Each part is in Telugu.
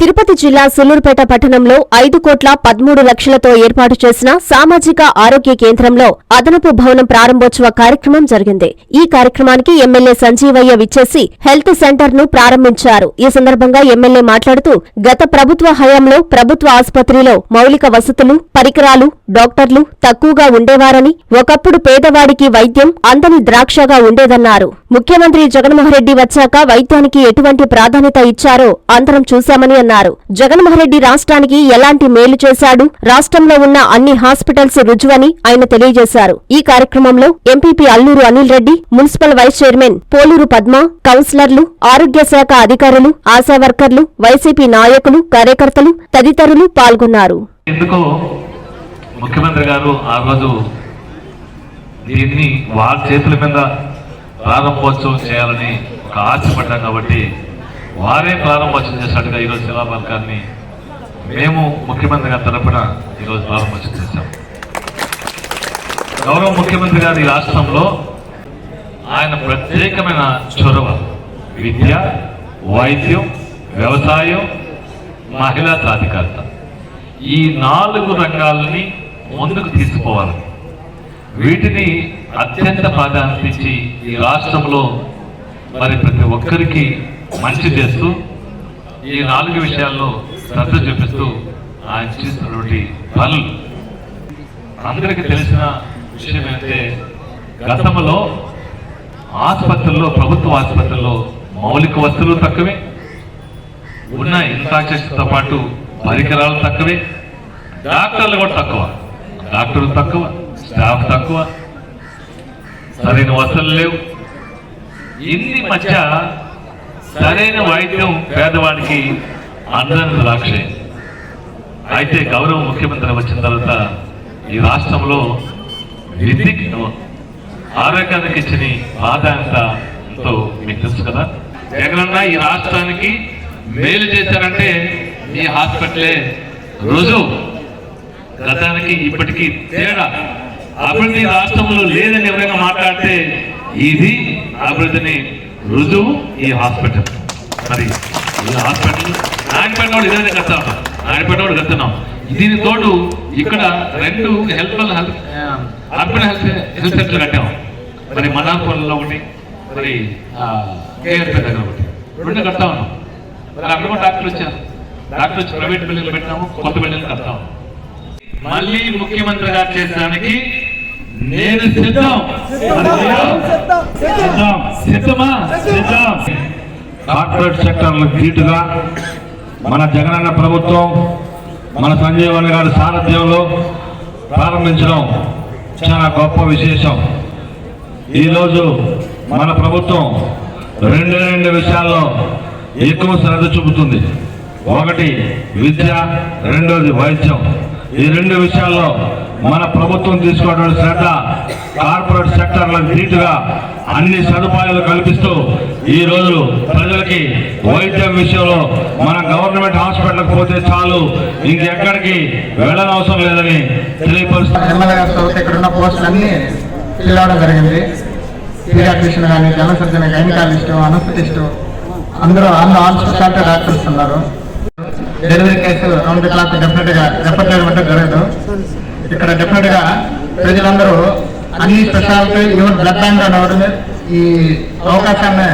తిరుపతి జిల్లా సులూరుపేట పట్టణంలో ఐదు కోట్ల పదమూడు లక్షలతో ఏర్పాటు చేసిన సామాజిక ఆరోగ్య కేంద్రంలో అదనపు భవనం ప్రారంభోత్సవ కార్యక్రమం జరిగింది. ఈ కార్యక్రమానికి ఎమ్మెల్యే సంజీవయ్య విచ్చేసి హెల్త్ సెంటర్ను ప్రారంభించారు. ఈ సందర్భంగా ఎమ్మెల్యే మాట్లాడుతూ గత ప్రభుత్వ హయాంలో ప్రభుత్వ ఆసుపత్రిలో మౌలిక వసతులు పరికరాలు డాక్టర్లు తక్కువగా ఉండేవారని ఒకప్పుడు పేదవాడికి వైద్యం అందని ద్రాక్షగా ఉండేదన్నారు. ముఖ్యమంత్రి జగన్మోహన్రెడ్డి వచ్చాక వైద్యానికి ఎటువంటి ప్రాధాన్యత ఇచ్చారో అందరం చూశామని అన్నారు. జగన్మోహన్రెడ్డి రాష్ట్రానికి ఎలాంటి మేలు చేశాడు? రాష్ట్రంలో ఉన్న అన్ని హాస్పిటల్స్ రుజువని ఆయన తెలియజేశారు. ఈ కార్యక్రమంలో MPP Alluru Anil Reddy municipal vice chairman Poluru Padma కౌన్సిలర్లు ఆరోగ్య శాఖ అధికారులు ఆశా వర్కర్లు వైసీపీ నాయకులు కార్యకర్తలు తదితరులు పాల్గొన్నారు. ఎందుకో ముఖ్యమంత్రి గారు ఆ రోజు దీన్ని వాళ్ళ చేతుల మీద ప్రారంభోత్సవం చేయాలని ఒక ఆశపడ్డాం కాబట్టి వారే ప్రారంభోత్సవం చేసినట్టుగా ఈరోజు శిలా పథకాన్ని మేము ముఖ్యమంత్రి గారి తరపున ఈరోజు ప్రారంభోత్సవం చేశాం. గౌరవ ముఖ్యమంత్రి గారి రాష్ట్రంలో ఆయన ప్రత్యేకమైన చొరవ విద్య వైద్యం వ్యవసాయం మహిళా సాధికారత ఈ నాలుగు రంగాలని ముందుకు తీసుకోవాలి వీటిని అత్యంత ప్రాధాన్యత ఇచ్చి ఈ రాష్ట్రంలో మరి ప్రతి ఒక్కరికి మంచి చేస్తూ ఈ నాలుగు విషయాల్లో శ్రద్ధ చూపిస్తూ ఆయన చేస్తున్నటువంటి పనులు. అందరికీ తెలిసిన విషయం ఏంటంటే గతంలో ఆసుపత్రుల్లో ప్రభుత్వ ఆసుపత్రుల్లో మౌలిక వసతులు తక్కువే ఉన్న ఇన్ఫ్రాస్ట్రక్చర్తో పాటు పరికరాలు తక్కువే డాక్టర్లు కూడా తక్కువ. డాక్టర్లు తక్కువ స్టాఫ్ తక్కువ సరైన వసతులు లేవు. ఇన్ని మధ్య సరైన వైద్యం పేదవాడికి అందరం రాక్షే. అయితే గౌరవ ముఖ్యమంత్రి వచ్చిన తర్వాత ఈ రాష్ట్రంలో విద్యకి ఆరోగ్యానికి ఇచ్చిన ప్రాధాన్యత ఎంతో మీకు తెలుసు కదా? జగనన్న ఈ రాష్ట్రానికి మేలు చేశారంటే ఈ హాస్పిటలే రోజు గతానికి ఇప్పటికీ తేడా. అభివృద్ధి రాష్ట్రంలో లేదని ఎవరైనా మాట్లాడితే ఇది అభివృద్ధిని రుజువు ఈ హాస్పిటల్. మరి ఈ హాస్పిటల్ నాయనపేట వాడు ఇదే కడతా ఉన్నాం నాయనపేట వాడు కడుతున్నాం. దీని తోడు ఇక్కడ రెండు health health urban health health centre కట్టాం. మరి మనాపూర్లో ఒకటి మరి కేఆర్పీ దగ్గర ఒకటి. రెండు కడతా ఉన్నాం. మరి అక్కడ కూడా డాక్టర్ వచ్చారు. డాక్టర్ వచ్చి ప్రైవేట్ బిల్డింగ్లు పెట్టినాము కొత్త బిల్డింగ్లు కడతాం మళ్ళీ ముఖ్యమంత్రి గారు చేసడానికి నేను సిద్ధం? సిద్ధం. సిద్ధమా? సిద్ధం. కార్పొరేట్ సెక్టర్లకు ధీటుగా మన జగనన్న ప్రభుత్వం మన సంజీవన్ గారి సారథ్యంలో ప్రారంభించడం చాలా గొప్ప విశేషం. ఈరోజు మన ప్రభుత్వం రెండు రెండు విషయాల్లో ఎక్కువ శ్రద్ధ చూపుతుంది. ఒకటి విద్య రెండోది వైద్యం. ఈ రెండు విషయాల్లో మన ప్రభుత్వం తీసుకున్నటువంటి శ్రద్ధ కార్పొరేట్ సెక్టర్లకు నీటుగా అన్ని సదుపాయాలు కల్పిస్తూ ఈ రోజు ప్రజలకి వైద్యం విషయంలో మన గవర్నమెంట్ హాస్పిటల్కి పోతే చాలు. ఇంకెక్కడికి వెళ్ళనవసరం లేదని తెలియపరుస్తూ ఎమ్మెల్యే గారితో ఇక్కడ ఉన్న పోస్టులన్నీ ఫిల్ జరిగింది. పీడియాట్రిషియన్ కానీ జనరల్ సర్జన్ గైనకాలజిస్ట్ అనస్థిస్ట్ అందరూ అందరూ ఆల్ స్పెషాలిటీ డాక్టర్స్ ఉన్నారు delivery case round clock definite అంటే జరగదు. ఇక్కడ డెఫినెట్గా ప్రజలందరూ అన్ని స్పెషాలిటీ ఈవెన్ బ్లడ్ బ్యాంక్ అనేవారు ఈ అవకాశాన్ని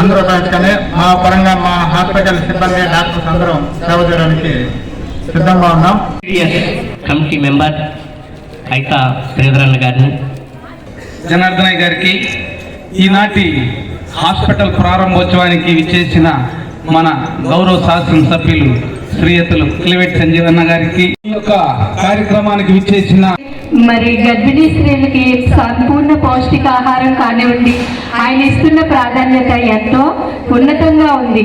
అందరూ ఉపయోగించుకొని మా పరంగా మా హాస్పిటల్ సిబ్బంది డాక్టర్స్ అందరం సేవ చేయడానికి సిద్ధంగా ఉన్నాం. కమిటీ మెంబర్ అయితా శ్రీధరన్ గారిని. జనార్దనయ్య గారికి ఈనాటి హాస్పిటల్ ప్రారంభోత్సవానికి విచ్చేసిన మన గౌరవ శాసనసభ్యులు శ్రీయతులు క్లివెట్ సంజీవన్న గారికి ఈ యొక్క కార్యక్రమానికి విచ్చేసిన మరి గర్భిణీ స్త్రీలకి సంపూర్ణ పౌష్టికాహారం కానివ్వండి. ఆయన ఇస్తున్న ప్రాధాన్యత ఎంతో ఉన్నతంగా ఉంది.